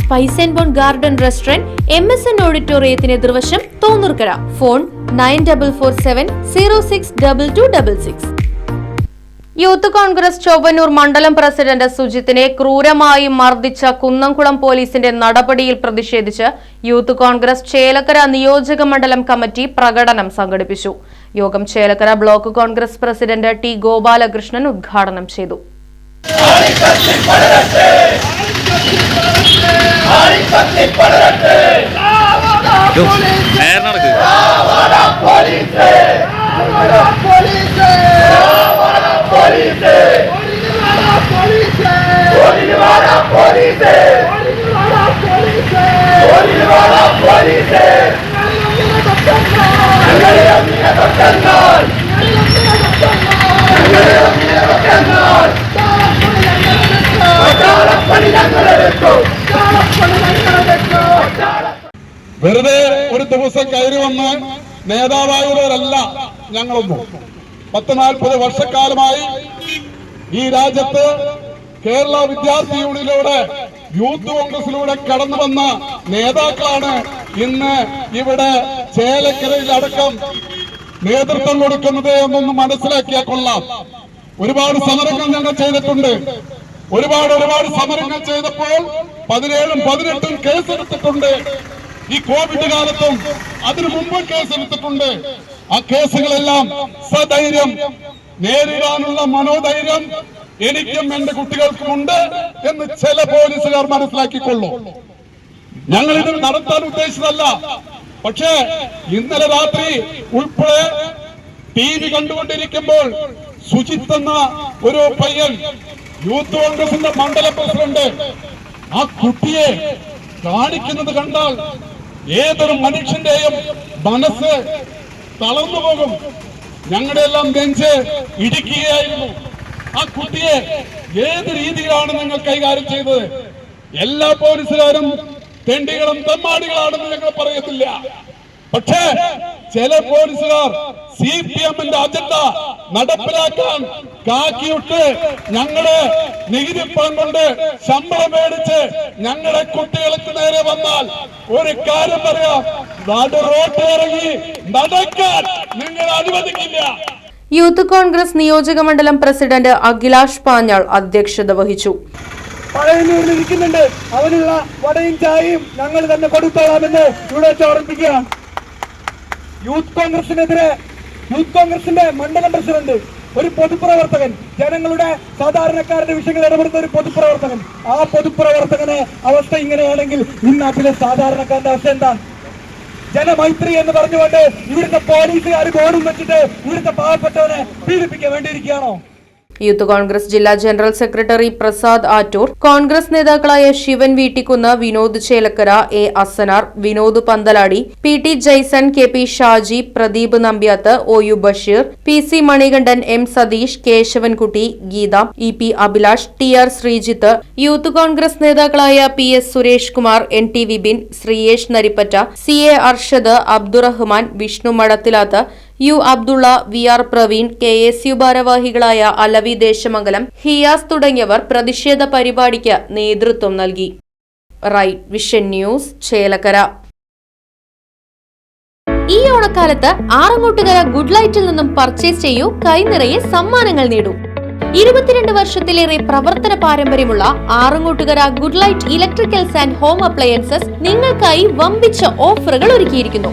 Spice and bone garden restaurant M S N ഓഡിറ്റോറിയത്തിന് എതിർവശം Thonnoorkkara. Phone nine double four seven zero six double two double six. Youth Congress Chowwannur മണ്ഡലം president സുജിത്തിനെ ക്രൂരമായി മർദ്ദിച്ച കുന്നംകുളം പോലീസിന്റെ നടപടിയിൽ പ്രതിഷേധിച്ച് youth Congress Chelakkara നിയോജക മണ്ഡലം committee പ്രകടനം സംഘടിപ്പിച്ചു. യോഗം Chelakkara block Congress president T Gopalakrishnan ഉദ്ഘാടനം ചെയ്തു. നേരെ വെറുതെ ഒരു ദിവസം കയറി വന്ന് നേതാവായവരല്ല ഞങ്ങളൊന്നും. പത്ത് നാൽപ്പത് വർഷക്കാലമായി ഈ രാജ്യത്ത് കേരള വിദ്യാർത്ഥി യൂണിയനിലൂടെ യൂത്ത് കോൺഗ്രസിലൂടെ കടന്നു വന്ന നേതാക്കളാണ് ഇന്ന് ഇവിടെ ചേലക്കരയിൽ അടക്കം നേതൃത്വം കൊടുക്കുന്നത് എന്നൊന്ന് മനസ്സിലാക്കിയാൽ കൊള്ളാം. ഒരുപാട് സമരങ്ങൾ ഞങ്ങൾ ചെയ്തിട്ടുണ്ട്. ഒരുപാട് ഒരുപാട് സമരങ്ങൾ ചെയ്തപ്പോൾ പതിനേഴും പതിനെട്ടും കേസെടുത്തിട്ടുണ്ട്. ഈ കോവിഡ് കാലത്തും അതിനു മുമ്പ് കേസെടുത്തിട്ടുണ്ട് ആ കേസുകളെല്ലാം സധൈര്യം നേരിടാനുള്ള മനോധൈര്യം എനിക്കും എന്റെ കുട്ടികൾക്കും ഉണ്ട് എന്ന് ചില പോലീസുകാർ മനസ്സിലാക്കിക്കൊള്ളൂ. ഞങ്ങൾ ഇത് നടത്താൻ ഉദ്ദേശിച്ചതല്ല. പക്ഷേ ഇന്നലെ രാത്രി ഉൾപ്പെടെ ടി വി കണ്ടുകൊണ്ടിരിക്കുമ്പോൾ സുജിത്ത് എന്ന ഒരു പയ്യൻ യൂത്ത് കോൺഗ്രസിന്റെ മണ്ഡല പ്രസിഡന്റ് ആ കുട്ടിയെ കാണിക്കുന്നത് കണ്ടാൽ ഏതൊരു മനുഷ്യന്റെയും മനസ്സ് തളർന്നു പോകും. ഞങ്ങളുടെ എല്ലാം നെഞ്ച് ഇടിക്കുകയായിരുന്നു. ആ കുട്ടിയെ ഏത് രീതിയിലാണ് നിങ്ങൾ കൈകാര്യം ചെയ്തത്? എല്ലാ പോലീസുകാരും തെണ്ടികളും തെമ്മാടികളാണെന്ന് ഞങ്ങൾ പറയത്തില്ല. പക്ഷേ ചില പോലീസുകാർ സി പി എമ്മിന്റെ അജണ്ട നടപ്പിലാക്കാൻ കാക്കിയിട്ട് ഞങ്ങളെ നികുതി പണം കൊണ്ട് ശമ്പളം മേടിച്ച് ഞങ്ങളെ കുട്ടികൾക്ക് നേരെ വന്നാൽ ഒരു കാര്യം പറയാം. നട റോട്ട് ഇറങ്ങി നടക്കാൻ നിങ്ങൾ അനുവദിക്കില്ല. യൂത്ത് കോൺഗ്രസ് നിയോജക മണ്ഡലം പ്രസിഡന്റ് അഖിലാഷ് പാഞ്ഞാൾ അധ്യക്ഷത വഹിച്ചു. പഴയന്നൂരിൽ ഇരിക്കുന്നുണ്ട്. അവനുള്ള വടയും ചായയും ഞങ്ങൾ തന്നെ കൊടുത്തോളാമെന്ന് ഇവിടെ യൂത്ത് കോൺഗ്രസിനെതിരെ യൂത്ത് കോൺഗ്രസിന്റെ മണ്ഡലം പ്രസിഡന്റ് ഒരു പൊതുപ്രവർത്തകൻ ജനങ്ങളുടെ സാധാരണക്കാരുടെ വിഷയങ്ങൾ ഇടപെടുന്ന ഒരു പൊതുപ്രവർത്തകൻ. ആ പൊതുപ്രവർത്തകന് അവസ്ഥ ഇങ്ങനെയാണെങ്കിൽ ഈ നാട്ടിലെ സാധാരണക്കാരുടെ അവസ്ഥ എന്താണ് ജനമൈത്രി എന്ന് പറഞ്ഞുകൊണ്ട് ഇവിടുത്തെ പോലീസുകാർ ബോർഡും വെച്ചിട്ട് ഇവിടുത്തെ പാവപ്പെട്ടവനെ പീഡിപ്പിക്കാൻ വേണ്ടിയിരിക്കുകയാണോ? യൂത്ത് കോൺഗ്രസ് ജില്ലാ ജനറൽ സെക്രട്ടറി പ്രസാദ് ആറ്റൂർ കോൺഗ്രസ് നേതാക്കളായ Shivan Veettikkunnu Vinod Chelakkara A Asanar Vinod Panthaladi P T Jaison K P Shaji Pradeep Nambiath O U Basheer P C Manikandan M Satheesh Keshavankutty Geetha E P Abhilash T R Sreejith youth Congress നേതാക്കളായ P S Suresh Kumar N T Vipin Sreeyesh Narippatta C A Arshad Abdurahman Vishnu Madathilath U Abdulla V R Praveen K S U ഭാരവാഹികളായ അലവി ദേശമംഗലം ഹിയാസ് തുടങ്ങിയവർ പ്രതിഷേധ പരിപാടിക്ക് നേതൃത്വം നൽകി. Right vision news Chelakkara. ഈ ഓണക്കാലത്ത് Arangottukara good ലൈറ്റിൽ നിന്നും പർച്ചേസ് ചെയ്യൂ കൈനിറയെ സമ്മാനങ്ങൾ നേടൂ. ഇരുപത്തിരണ്ട് വർഷത്തിലേറെ പ്രവർത്തന പാരമ്പര്യമുള്ള Arangottukara good light electricals and home appliances നിങ്ങൾക്കായി വമ്പിച്ച ഓഫറുകൾ ഒരുക്കിയിരിക്കുന്നു.